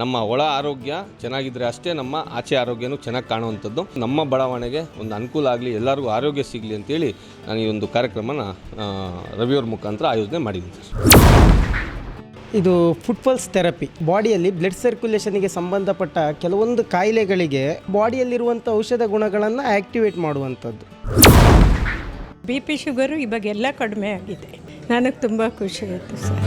ನಮ್ಮ ಒಳ ಆರೋಗ್ಯ ಚೆನ್ನಾಗಿದ್ದರೆ ಅಷ್ಟೇ ನಮ್ಮ ಆಚೆ ಆರೋಗ್ಯನೂ ಚೆನ್ನಾಗಿ ಕಾಣುವಂಥದ್ದು. ನಮ್ಮ ಬಡಾವಣೆಗೆ ಒಂದು ಅನುಕೂಲ ಆಗಲಿ ಎಲ್ಲರಿಗೂ ಆರೋಗ್ಯ ಸಿಗಲಿ ಅಂತೇಳಿ ನಾನು ಈ ಒಂದು ಕಾರ್ಯಕ್ರಮನ ರವಿಯವ್ರ ಮುಖಾಂತರ ಆಯೋಜನೆ ಮಾಡಿದ್ದೀನಿ ಸರ್. ಇದು ಫುಟ್ಬಾಲ್ಸ್ ಥೆರಪಿ ಬಾಡಿಯಲ್ಲಿ ಬ್ಲಡ್ ಸರ್ಕ್ಯುಲೇಷನ್ಗೆ ಸಂಬಂಧಪಟ್ಟ ಕೆಲವೊಂದು ಕಾಯಿಲೆಗಳಿಗೆ ಬಾಡಿಯಲ್ಲಿರುವಂಥ ಔಷಧ ಗುಣಗಳನ್ನು ಆ್ಯಕ್ಟಿವೇಟ್ ಮಾಡುವಂಥದ್ದು. ಬಿ ಪಿ ಶುಗರು ಇವಾಗೆಲ್ಲ ಕಡಿಮೆ ಆಗಿದೆ. ನನಗೆ ತುಂಬ ಖುಷಿ ಆಯಿತು ಸರ್.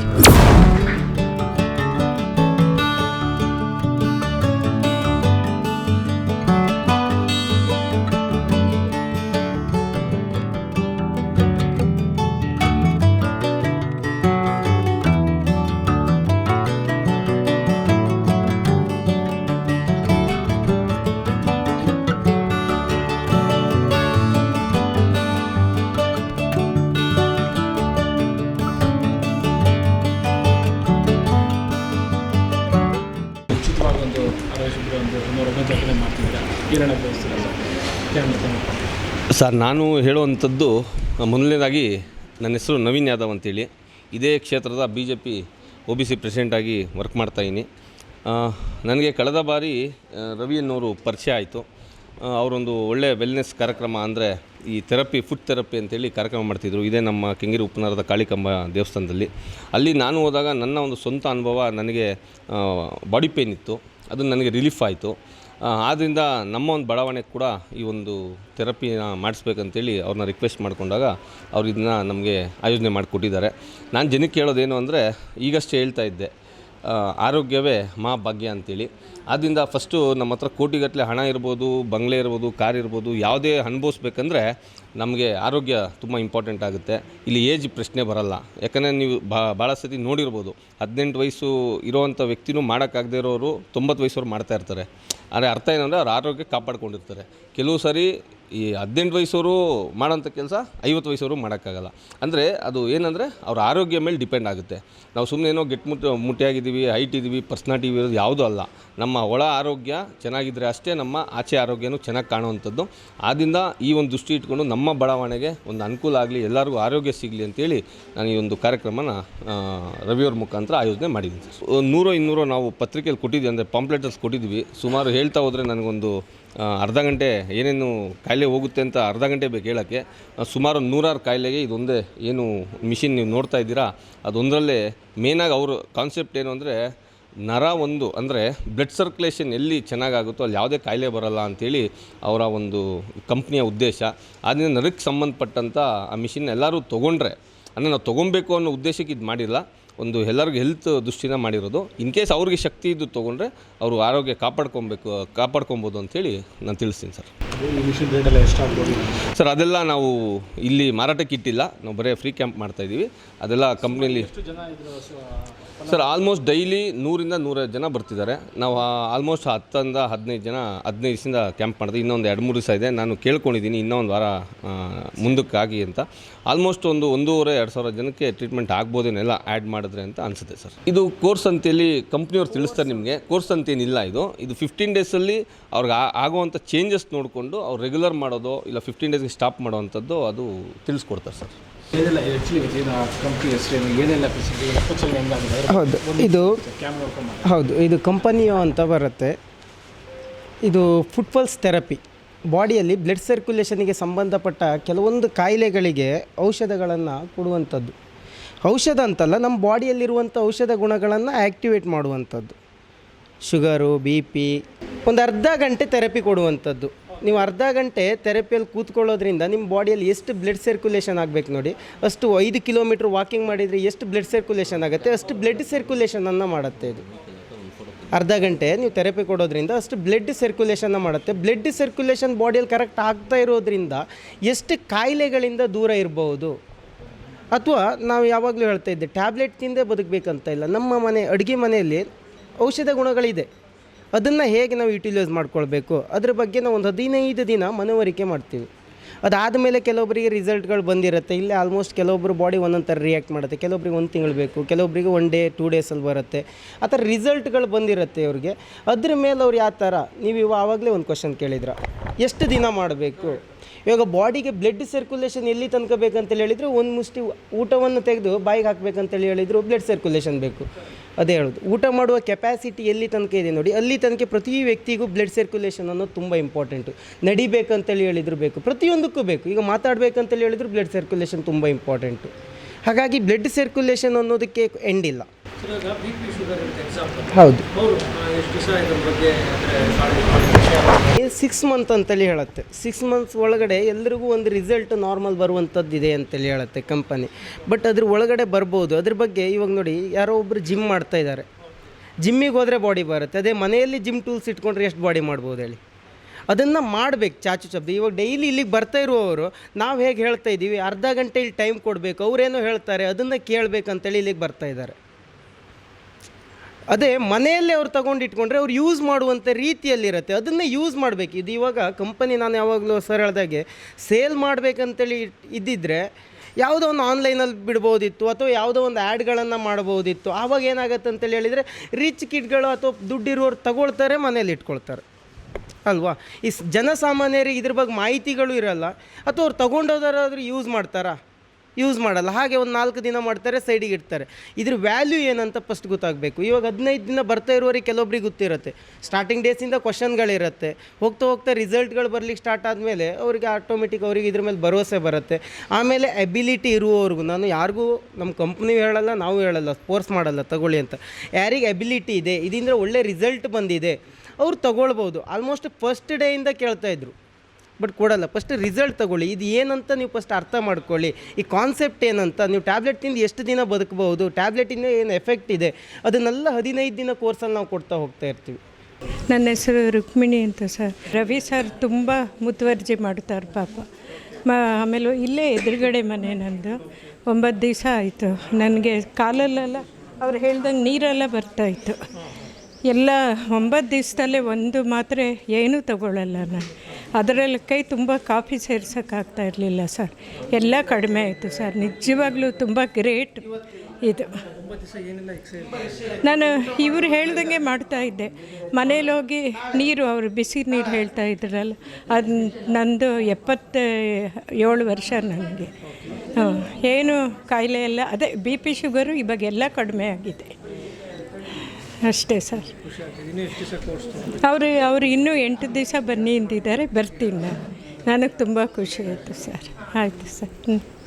ಸರ್? ನಾನು ಹೇಳುವಂಥದ್ದು, ಮೊದಲನೇದಾಗಿ ನನ್ನ ಹೆಸರು ನವೀನ್ ಯಾದವ್ ಅಂತೇಳಿ. ಇದೇ ಕ್ಷೇತ್ರದ B J P O B C ಪ್ರೆಸಿಡೆಂಟಾಗಿ work ಮಾಡ್ತಾಯಿದ್ದೀನಿ ನನಗೆ ಕಳೆದ ಬಾರಿ ರವಿ ಅನ್ನೋರು ಪರಿಚಯ ಆಯಿತು. ಅವರೊಂದು ಒಳ್ಳೆಯ ವೆಲ್ನೆಸ್ ಕಾರ್ಯಕ್ರಮ ಅಂದರೆ ಈ ಥೆರಪಿ ಫುಡ್ ಥೆರಪಿ ಅಂತೇಳಿ ಕಾರ್ಯಕ್ರಮ ಮಾಡ್ತಿದ್ರು. ಇದೇ ನಮ್ಮ ಕೆಂಗಿರಿ ಉಪನಗರದ ಕಾಳಿಕಂಬ ದೇವಸ್ಥಾನದಲ್ಲಿ. ಅಲ್ಲಿ ನಾನು ಹೋದಾಗ ನನ್ನ ಒಂದು ಸ್ವಂತ ಅನುಭವ ನನಗೆ ಬಾಡಿ ಪೇಯ್ನ್ ಇತ್ತು. ಅದು ನನಗೆ ರಿಲೀಫ್ ಆಯಿತು. ಆದ್ದರಿಂದ ನಮ್ಮ ಒಂದು ಬಡಾವಣೆ ಕೂಡ ಈ ಒಂದು ಥೆರಪಿನ ಮಾಡಿಸ್ಬೇಕಂತೇಳಿ ಅವ್ರನ್ನ ರಿಕ್ವೆಸ್ಟ್ ಮಾಡಿಕೊಂಡಾಗ ಅವ್ರು ಇದನ್ನ ನಮಗೆ ಆಯೋಜನೆ ಮಾಡಿಕೊಟ್ಟಿದ್ದಾರೆ. ನಾನು ಜನಕ್ಕೆ ಹೇಳೋದೇನು ಅಂದರೆ, ಈಗಷ್ಟೇ ಹೇಳ್ತಾ ಇದ್ದೆ ಆರೋಗ್ಯವೇ ಮಾ ಭಾಗ್ಯ ಅಂತೇಳಿ. ಆದ್ದರಿಂದ ಫಸ್ಟು ನಮ್ಮ ಹತ್ರ ಕೋಟಿಗಟ್ಟಲೆ ಹಣ ಇರ್ಬೋದು, ಬಂಗ್ಲೆ ಇರ್ಬೋದು, ಕಾರ್ ಇರ್ಬೋದು, ಯಾವುದೇ ಅನುಭವಿಸ್ಬೇಕಂದ್ರೆ ನಮಗೆ ಆರೋಗ್ಯ ತುಂಬ ಇಂಪಾರ್ಟೆಂಟ್ ಆಗುತ್ತೆ. ಇಲ್ಲಿ ಏಜ್ ಪ್ರಶ್ನೆ ಬರಲ್ಲ. ಯಾಕಂದರೆ ನೀವು ಭಾಳ ಸತಿ ನೋಡಿರ್ಬೋದು, ಹದಿನೆಂಟು ವಯಸ್ಸು ಇರೋವಂಥ ವ್ಯಕ್ತಿನೂ ಮಾಡೋಕ್ಕಾಗದೇ ಇರೋರು ತೊಂಬತ್ತು ವಯಸ್ಸವ್ರು ಮಾಡ್ತಾ ಇರ್ತಾರೆ. ಆದರೆ ಅರ್ಥ ಏನಂದರೆ ಅವ್ರ ಆರೋಗ್ಯ ಕಾಪಾಡ್ಕೊಂಡಿರ್ತಾರೆ. ಕೆಲವು ಸರಿ ಈ ಹದಿನೆಂಟು ವಯಸ್ಸವರು ಮಾಡೋಂಥ ಕೆಲಸ ಐವತ್ತು ವಯಸ್ಸವರು ಮಾಡೋಕ್ಕಾಗಲ್ಲ. ಅಂದರೆ ಅದು ಏನಂದರೆ ಅವ್ರ ಆರೋಗ್ಯ ಮೇಲೆ ಡಿಪೆಂಡ್ ಆಗುತ್ತೆ. ನಾವು ಸುಮ್ಮನೆ ಏನೋ ಗೆಟ್ ಮುಟ್ಟು ಮುಟ್ಟಿಯಾಗಿದ್ದೀವಿ, ಹೈಟ್ ಇದ್ದೀವಿ, ಪರ್ಸ್ನಾಲಿಟಿ ಇರೋದು ಯಾವುದೂ ಅಲ್ಲ. ನಮ್ಮ ಒಳ ಆರೋಗ್ಯ ಚೆನ್ನಾಗಿದ್ದರೆ ಅಷ್ಟೇ ನಮ್ಮ ಆಚೆ ಆರೋಗ್ಯನೂ ಚೆನ್ನಾಗಿ ಕಾಣುವಂಥದ್ದು. ಆದ್ದರಿಂದ ಈ ಒಂದು ದೃಷ್ಟಿ ಇಟ್ಕೊಂಡು ನಮ್ಮ ಬಡಾವಣೆಗೆ ಒಂದು ಅನುಕೂಲ ಆಗಲಿ, ಎಲ್ಲರಿಗೂ ಆರೋಗ್ಯ ಸಿಗಲಿ ಅಂತೇಳಿ ನಾನು ಈ ಒಂದು ಕಾರ್ಯಕ್ರಮನ ರವಿಯವ್ರ ಮುಖಾಂತರ ಆಯೋಜನೆ ಮಾಡಿದ್ದೀನಿ. ನೂರೋ ಇನ್ನೂರೋ ನಾವು ಪತ್ರಿಕೆಯಲ್ಲಿ ಕೊಟ್ಟಿದ್ದೀವಿ ಅಂದರೆ ಪಾಂಪ್ಲೆಟರ್ಸ್ ಕೊಟ್ಟಿದ್ದೀವಿ. ಸುಮಾರು ಹೇಳ್ತಾ ಹೋದರೆ ನನಗೊಂದು ಅರ್ಧ ಗಂಟೆ ಏನೇನು ಕಾಯಿಲೆ ಹೋಗುತ್ತೆ ಅಂತ ಅರ್ಧ ಗಂಟೆ ಬೇಕು ಹೇಳೋಕ್ಕೆ. ಸುಮಾರು ನೂರಾರು ಕಾಯಿಲೆಗೆ ಇದೊಂದೇ ಏನು ಮಿಷಿನ್ ನೀವು ನೋಡ್ತಾ ಇದ್ದೀರಾ. ಅದೊಂದರಲ್ಲೇ ಮೇನಾಗಿ ಅವರು ಕಾನ್ಸೆಪ್ಟ್ ಏನು ಅಂದರೆ ನರ ಒಂದು ಅಂದರೆ ಬ್ಲಡ್ ಸರ್ಕ್ಯುಲೇಷನ್ ಎಲ್ಲಿ ಚೆನ್ನಾಗಾಗುತ್ತೋ ಅಲ್ಲಿ ಯಾವುದೇ ಕಾಯಿಲೆ ಬರಲ್ಲ ಅಂಥೇಳಿ ಅವರ ಒಂದು ಕಂಪ್ನಿಯ ಉದ್ದೇಶ. ಆದ್ದರಿಂದ ನರಕ್ಕೆ ಸಂಬಂಧಪಟ್ಟಂಥ ಆ ಮಿಷಿನ್ ಎಲ್ಲರೂ ತೊಗೊಂಡ್ರೆ ಅಂದರೆ ನಾವು ತೊಗೊಬೇಕು ಅನ್ನೋ ಉದ್ದೇಶಕ್ಕೆ ಇದು ಮಾಡಿಲ್ಲ. ಒಂದು ಎಲ್ಲರಿಗೂ ಹೆಲ್ತ್ ದೃಷ್ಟಿನ ಮಾಡಿರೋದು. ಇನ್ ಕೇಸ್ ಅವ್ರಿಗೆ ಶಕ್ತಿ ಇದ್ದು ತೊಗೊಂಡ್ರೆ ಅವರು ಆರೋಗ್ಯ ಕಾಪಾಡ್ಕೊಬೇಕು ಕಾಪಾಡ್ಕೊಬೋದು ಅಂತೇಳಿ ನಾನು ತಿಳಿಸ್ತೀನಿ ಸರ್. ಸರ್ ಅದೆಲ್ಲ ನಾವು ಇಲ್ಲಿ ಮಾರಾಟಕ್ಕೆ ಇಟ್ಟಿಲ್ಲ. ನಾವು ಬರೀ ಫ್ರೀ ಕ್ಯಾಂಪ್ ಮಾಡ್ತಾ ಇದ್ದೀವಿ. ಅದೆಲ್ಲ ಕಂಪ್ನಿಯಲ್ಲಿ ಸರ್ ಆಲ್ಮೋಸ್ಟ್ ಡೈಲಿ ನೂರಿಂದ ನೂರೈದು ಜನ ಬರ್ತಿದ್ದಾರೆ. ನಾವು ಆಲ್ಮೋಸ್ಟ್ ಹತ್ತರಿಂದ ಹದಿನೈದು ಜನ ಹದಿನೈದು ದಿವಸದಿಂದ ಕ್ಯಾಂಪ್ ಮಾಡಿದೆ ಇನ್ನೊಂದು ಎರಡು ಮೂರು ದಿವಸ ಇದೆ. ನಾನು ಕೇಳ್ಕೊಂಡಿದ್ದೀನಿ ಇನ್ನೊಂದು ವಾರ ಮುಂದಕ್ಕಾಗಿ ಅಂತ. ಆಲ್ಮೋಸ್ಟ್ ಒಂದು ಒಂದೂವರೆ ಎರಡು ಸಾವಿರ ಜನಕ್ಕೆ ಟ್ರೀಟ್ಮೆಂಟ್ ಆಗ್ಬೋದೇನೆಲ್ಲ ಆ್ಯಡ್ ಮಾಡಿದ್ರೆ ಅಂತ ಅನಿಸುತ್ತೆ ಸರ್. ಇದು ಕೋರ್ಸ್ ಅಂತೇಳಿ ಕಂಪ್ನಿಯವ್ರು ತಿಳಿಸ್ತಾರೆ ನಿಮಗೆ. ಕೋರ್ಸ್ ಅಂತೇನಿಲ್ಲ ಇದು. ಇದು ಫಿಫ್ಟೀನ್ ಡೇಸಲ್ಲಿ ಅವ್ರಿಗೆ ಆಗುವಂಥ ಚೇಂಜಸ್ ನೋಡಿಕೊಂಡು ಅವ್ರು ರೆಗ್ಯುಲರ್ ಮಾಡೋದು ಇಲ್ಲ ಫಿಫ್ಟೀನ್ ಡೇಸ್ಗೆ ಸ್ಟಾಪ್ ಮಾಡೋವಂಥದ್ದು ಅದು ತಿಳಿಸ್ಕೊಡ್ತಾರೆ ಸರ್. ಏನೆಲ್ಲ ಏನೆಲ್ಲ ಹೌದು. ಇದು ಹೌದು. ಇದು ಕಂಪನಿಯು ಅಂತ ಬರುತ್ತೆ. ಇದು ಫುಟ್ಬಾಲ್ಸ್ ಥೆರಪಿ ಬಾಡಿಯಲ್ಲಿ ಬ್ಲಡ್ ಸರ್ಕ್ಯುಲೇಷನ್ಗೆ ಸಂಬಂಧಪಟ್ಟ ಕೆಲವೊಂದು ಕಾಯಿಲೆಗಳಿಗೆ ಔಷಧಗಳನ್ನು ಕೊಡುವಂಥದ್ದು. ಔಷಧ ಅಂತಲ್ಲ ನಮ್ಮ ಬಾಡಿಯಲ್ಲಿರುವಂಥ ಔಷಧ ಗುಣಗಳನ್ನು ಆ್ಯಕ್ಟಿವೇಟ್ ಮಾಡುವಂಥದ್ದು. ಶುಗರು, ಬಿ ಪಿ, ಒಂದು ಅರ್ಧ ಗಂಟೆ ಥೆರಪಿ ಕೊಡುವಂಥದ್ದು. ನೀವು ಅರ್ಧ ಗಂಟೆ ಥೆರಪಿಯಲ್ಲಿ ಕೂತ್ಕೊಳ್ಳೋದ್ರಿಂದ ನಿಮ್ಮ ಬಾಡಿಯಲ್ಲಿ ಎಷ್ಟು ಬ್ಲಡ್ ಸರ್ಕ್ಯುಲೇಷನ್ ಆಗಬೇಕು ನೋಡಿ, ಅಷ್ಟು ಐದು ಕಿಲೋಮೀಟ್ರ್ ವಾಕಿಂಗ್ ಮಾಡಿದರೆ ಎಷ್ಟು ಬ್ಲಡ್ ಸರ್ಕ್ಯುಲೇಷನ್ ಆಗುತ್ತೆ, ಅಷ್ಟು ಬ್ಲಡ್ ಸರ್ಕ್ಯುಲೇಷನನ್ನು ಮಾಡುತ್ತೆ ಇದು. ಅರ್ಧ ಗಂಟೆ ನೀವು ಥೆರಪಿ ಕೊಡೋದ್ರಿಂದ ಅಷ್ಟು ಬ್ಲಡ್ ಸರ್ಕ್ಯುಲೇಷನ್ನ ಮಾಡುತ್ತೆ. ಬ್ಲಡ್ ಸರ್ಕ್ಯುಲೇಷನ್ ಬಾಡಿಯಲ್ಲಿ ಕರೆಕ್ಟ್ ಆಗ್ತಾ ಇರೋದ್ರಿಂದ ಎಷ್ಟು ಕಾಯಿಲೆಗಳಿಂದ ದೂರ ಇರಬಹುದು ಅಥವಾ ನಾವು ಯಾವಾಗಲೂ ಹೇಳ್ತಾ ಇದ್ದೆ ಟ್ಯಾಬ್ಲೆಟ್ ತಿಂದೇ ಬದುಕಬೇಕಂತ ಇಲ್ಲ. ನಮ್ಮ ಮನೆ, ಅಡುಗೆ ಮನೆಯಲ್ಲಿ ಔಷಧ ಗುಣಗಳಿದೆ. ಅದನ್ನು ಹೇಗೆ ನಾವು ಯುಟಿಲೈಸ್ ಮಾಡ್ಕೊಳ್ಬೇಕು? ಅದ್ರ ಬಗ್ಗೆ ನಾವು ಒಂದು ಹದಿನೈದು ದಿನ ಮನವರಿಕೆ ಮಾಡ್ತೀವಿ. ಅದಾದಮೇಲೆ ಕೆಲವೊಬ್ಬರಿಗೆ ರಿಸಲ್ಟ್ಗಳು ಬಂದಿರುತ್ತೆ. ಇಲ್ಲಿ ಆಲ್ಮೋಸ್ಟ್ ಕೆಲವೊಬ್ಬರು ಬಾಡಿ ಒಂದೊಂದು ಥರ ರಿಯಾಕ್ಟ್ ಮಾಡುತ್ತೆ. ಕೆಲವೊಬ್ಬರಿಗೆ ಒಂದು ತಿಂಗಳು ಬೇಕು ಕೆಲವೊಬ್ಬರಿಗೆ ಒನ್ ಡೇ ಟೂ ಡೇಸಲ್ಲಿ ಬರುತ್ತೆ. ಆ ಥರ ರಿಸಲ್ಟ್ಗಳು ಬಂದಿರುತ್ತೆ ಅವ್ರಿಗೆ. ಅದ್ರ ಮೇಲೆ ಅವ್ರು ಯಾವ ಥರ, ನೀವು ಇವಾಗಲೇ ಒಂದು ಕ್ವಶನ್ ಕೇಳಿದ್ರ? ಎಷ್ಟು ದಿನ ಮಾಡಬೇಕು? ಇವಾಗ ಬಾಡಿಗೆ ಬ್ಲಡ್ ಸರ್ಕ್ಯುಲೇಷನ್ ಎಲ್ಲಿ ತನ್ಕೋಬೇಕಂತೇಳಿ ಹೇಳಿದರೆ ಒಂದು ಮುಷ್ಟಿ ಊಟವನ್ನು ತೆಗೆದು ಬಾಯಿಗೆ ಹಾಕಬೇಕಂತೇಳಿ ಹೇಳಿದರು ಬ್ಲಡ್ ಸರ್ಕ್ಯುಲೇಷನ್ ಬೇಕು. ಅದೇ ಹೇಳೋದು. ಊಟ ಮಾಡುವ ಕೆಪಾಸಿಟಿ ಎಲ್ಲಿ ತನಕ ಇದೆ ನೋಡಿ, ಅಲ್ಲಿ ತನಕ ಪ್ರತಿ ವ್ಯಕ್ತಿಗೂ ಬ್ಲಡ್ ಸರ್ಕ್ಯುಲೇಷನ್ ಅನ್ನೋದು ತುಂಬ ಇಂಪಾರ್ಟೆಂಟು ನಡಿಬೇಕಂತೇಳಿ ಹೇಳಿದ್ರು ಬೇಕು. ಪ್ರತಿಯೊಂದಕ್ಕೂ ಬೇಕು. ಈಗ ಮಾತಾಡಬೇಕಂತೇಳಿ ಹೇಳಿದ್ರು ಬ್ಲಡ್ ಸರ್ಕ್ಯುಲೇಷನ್ ತುಂಬ ಇಂಪಾರ್ಟೆಂಟು ಹಾಗಾಗಿ ಬ್ಲಡ್ ಸರ್ಕ್ಯುಲೇಷನ್ ಅನ್ನೋದಕ್ಕೆ ಎಂಡ್ ಹೌದು. ಸಿಕ್ಸ್ ಮಂತ್ ಅಂತೇಳಿ ಹೇಳುತ್ತೆ. ಸಿಕ್ಸ್ ಮಂತ್ಸ್ ಒಳಗಡೆ ಎಲ್ರಿಗೂ ಒಂದು ರಿಸಲ್ಟ್ ನಾರ್ಮಲ್ ಬರುವಂಥದ್ದು ಇದೆ ಅಂತೇಳಿ ಹೇಳುತ್ತೆ ಕಂಪನಿ ಬಟ್ ಅದ್ರ ಒಳಗಡೆ ಬರ್ಬೋದು. ಅದ್ರ ಬಗ್ಗೆ ಇವಾಗ ನೋಡಿ ಯಾರೋ ಒಬ್ಬರು ಜಿಮ್ ಮಾಡ್ತಾ ಇದ್ದಾರೆ ಜಿಮ್ಮಿಗೆ ಹೋದರೆ ಬಾಡಿ ಬರುತ್ತೆ. ಅದೇ ಮನೆಯಲ್ಲಿ ಜಿಮ್ ಟೂಲ್ಸ್ ಇಟ್ಕೊಂಡ್ರೆ ಎಷ್ಟು ಬಾಡಿ ಮಾಡ್ಬೋದು ಹೇಳಿ. ಅದನ್ನು ಮಾಡಬೇಕು ಚಾಚು ಚಬ್ದು ಇವಾಗ ಡೈಲಿ ಇಲ್ಲಿಗೆ ಬರ್ತಾ ಇರುವವರು ನಾವು ಹೇಗೆ ಹೇಳ್ತಾ ಇದ್ದೀವಿ ಅರ್ಧ ಗಂಟೆ ಇಲ್ಲಿ ಟೈಮ್ ಕೊಡಬೇಕು. ಅವರೇನೋ ಹೇಳ್ತಾರೆ ಅದನ್ನು ಕೇಳಬೇಕಂತೇಳಿ ಇಲ್ಲಿಗೆ ಬರ್ತಾ ಇದ್ದಾರೆ ಅದೇ ಮನೆಯಲ್ಲೇ ಅವ್ರು ತಗೊಂಡು ಇಟ್ಕೊಂಡ್ರೆ ಅವ್ರು ಯೂಸ್ ಮಾಡುವಂಥ ರೀತಿಯಲ್ಲಿರುತ್ತೆ. ಅದನ್ನೇ ಯೂಸ್ ಮಾಡಬೇಕು. ಇದು ಇವಾಗ ಕಂಪನಿ ನಾನು ಯಾವಾಗಲೂ ಸರ್ ಹೇಳ್ದಾಗೆ ಸೇಲ್ ಮಾಡಬೇಕಂತೇಳಿ ಇದ್ದಿದ್ದರೆ ಯಾವುದೋ ಒಂದು ಆನ್ಲೈನಲ್ಲಿ ಬಿಡ್ಬೋದಿತ್ತು ಅಥವಾ ಯಾವುದೋ ಒಂದು ಆ್ಯಡ್ಗಳನ್ನು ಮಾಡ್ಬೋದಿತ್ತು. ಆವಾಗ ಏನಾಗುತ್ತೆ ಅಂತೇಳಿ ಹೇಳಿದರೆ ರಿಚ್ ಕಿಟ್ಗಳು ಅಥವಾ ದುಡ್ಡಿರೋರು ತಗೊಳ್ತಾರೆ ಮನೇಲಿ ಇಟ್ಕೊಳ್ತಾರೆ. ಅಲ್ವಾ? ಈ ಜನಸಾಮಾನ್ಯರಿಗೆ ಇದ್ರ ಬಗ್ಗೆ ಮಾಹಿತಿಗಳು ಇರಲ್ಲ. ಅಥವಾ ಅವ್ರು ತೊಗೊಂಡೋದಾರಾದರೂ ಯೂಸ್ ಮಾಡ್ತಾರಾ? ಯೂಸ್ ಮಾಡಲ್ಲ. ಹಾಗೆ ಒಂದು ನಾಲ್ಕು ದಿನ ಮಾಡ್ತಾರೆ ಸೈಡಿಗೆ ಇಡ್ತಾರೆ. ಇದ್ರ ವ್ಯಾಲ್ಯೂ ಏನಂತ ಫಸ್ಟ್ ಗೊತ್ತಾಗಬೇಕು. ಇವಾಗ ಹದಿನೈದು ದಿನ ಬರ್ತಾ ಇರುವವರಿಗೆ ಕೆಲವೊಬ್ರಿಗೆ ಗೊತ್ತಿರುತ್ತೆ. ಸ್ಟಾರ್ಟಿಂಗ್ ಡೇಸಿಂದ ಕ್ವಶನ್ಗಳಿರುತ್ತೆ ಹೋಗ್ತಾ ಹೋಗ್ತಾ ರಿಸಲ್ಟ್ಗಳು ಬರ್ಲಿಕ್ಕೆ ಸ್ಟಾರ್ಟ್ ಆದಮೇಲೆ ಅವರಿಗೆ ಆಟೋಮೆಟಿಕ್ ಅವರಿಗೆ ಇದ್ರ ಮೇಲೆ ಭರವಸೆ ಬರುತ್ತೆ. ಆಮೇಲೆ ಎಬಿಲಿಟಿ ಇರುವವ್ರಿಗೂ, ನಾನು ಯಾರಿಗೂ ನಮ್ಮ ಕಂಪ್ನಿ ಹೇಳಲ್ಲ, ನಾವು ಹೇಳಲ್ಲ ಫೋರ್ಸ್ ಮಾಡಲ್ಲ, ತಗೊಳ್ಳಿ ಅಂತ. ಯಾರಿಗೆ ಎಬಿಲಿಟಿ ಇದೆ, ಇದರಿಂದ ಒಳ್ಳೆ ರಿಸಲ್ಟ್ ಬಂದಿದೆ, ಅವ್ರು ತಗೊಳ್ಬೋದು. ಆಲ್ಮೋಸ್ಟ್ ಫಸ್ಟ್ ಡೇಯಿಂದ ಕೇಳ್ತಾ ಇದ್ರು. ಬಟ್ ಕೊಡಲ್ಲ. ಫಸ್ಟ್ ರಿಸಲ್ಟ್ ತಗೊಳ್ಳಿ. ಇದು ಏನಂತ ನೀವು ಫಸ್ಟ್ ಅರ್ಥ ಮಾಡ್ಕೊಳ್ಳಿ. ಈ ಕಾನ್ಸೆಪ್ಟ್ ಏನಂತ ನೀವು ಟ್ಯಾಬ್ಲೆಟ್ ತಿಂದು ಎಷ್ಟು ದಿನ ಬದುಕಬಹುದು ಟ್ಯಾಬ್ಲೆಟಿಂದ ಏನು ಎಫೆಕ್ಟ್ ಇದೆ, ಅದನ್ನೆಲ್ಲ ಹದಿನೈದು ದಿನ ಕೋರ್ಸಲ್ಲಿ ನಾವು ಕೊಡ್ತಾ ಹೋಗ್ತಾ ಇರ್ತೀವಿ. ನನ್ನ ಹೆಸರು ರುಕ್ಮಿಣಿ ಅಂತ ಸರ್. ರವಿ ಸರ್ ತುಂಬ ಮುತುವರ್ಜಿ ಮಾಡ್ತಾರೆ ಪಾಪ. ಮ, ಆಮೇಲೆ ಇಲ್ಲೇ ಎದುರುಗಡೆ ಮನೆ ನಂದು. ಒಂಬತ್ತು ದಿವಸ ಆಯಿತು. ನನಗೆ ಕಾಲಲ್ಲೆಲ್ಲ ಅವ್ರು ಹೇಳ್ದಂಗೆ ನೀರೆಲ್ಲ ಬರ್ತಾಯಿತ್ತು ಎಲ್ಲ ಒಂಬತ್ತು ದಿವಸದಲ್ಲೇ ಒಂದು ಮಾತ್ರೆ ಏನೂ ತಗೊಳ್ಳಲ್ಲ ನಾನು. ಅದರಲ್ಲಿ ಕೈ ತುಂಬ ಕಾಫಿ ಸೇರ್ಸೋಕ್ಕಾಗ್ತಾ ಇರಲಿಲ್ಲ ಸರ್. ಎಲ್ಲ ಕಡಿಮೆ ಆಯಿತು ಸರ್. ನಿಜವಾಗ್ಲೂ ತುಂಬ ಗ್ರೇಟ್ ಇದು. ನಾನು ಇವರು ಹೇಳ್ದಂಗೆ ಮಾಡ್ತಾ ಇದ್ದೆ. ಮನೇಲಿ ಹೋಗಿ ನೀರು, ಅವರು ಬಿಸಿ ನೀರು ಹೇಳ್ತಾ ಇದ್ರಲ್ಲ, ಅದು ನಂದು ಎಪ್ಪತ್ತ ಏಳು ವರ್ಷ ನನಗೆ. ಏನು ಕಾಯಿಲೆ ಎಲ್ಲ, ಅದೇ ಬಿ ಪಿ ಶುಗರು ಇವಾಗೆಲ್ಲ ಕಡಿಮೆ ಆಗಿದೆ. ಅಷ್ಟೇ ಸರ್. ಅವರು ಅವರು ಇನ್ನೂ ಎಂಟು ದಿವಸ ಬನ್ನಿ ಅಂದಿದ್ದಾರೆ ಬರ್ತೀನಿ ನಾನು. ನನಗೆ ತುಂಬ ಖುಷಿ ಆಯಿತು ಸರ್. ಆಯಿತು ಸರ್. ಹ್ಞೂ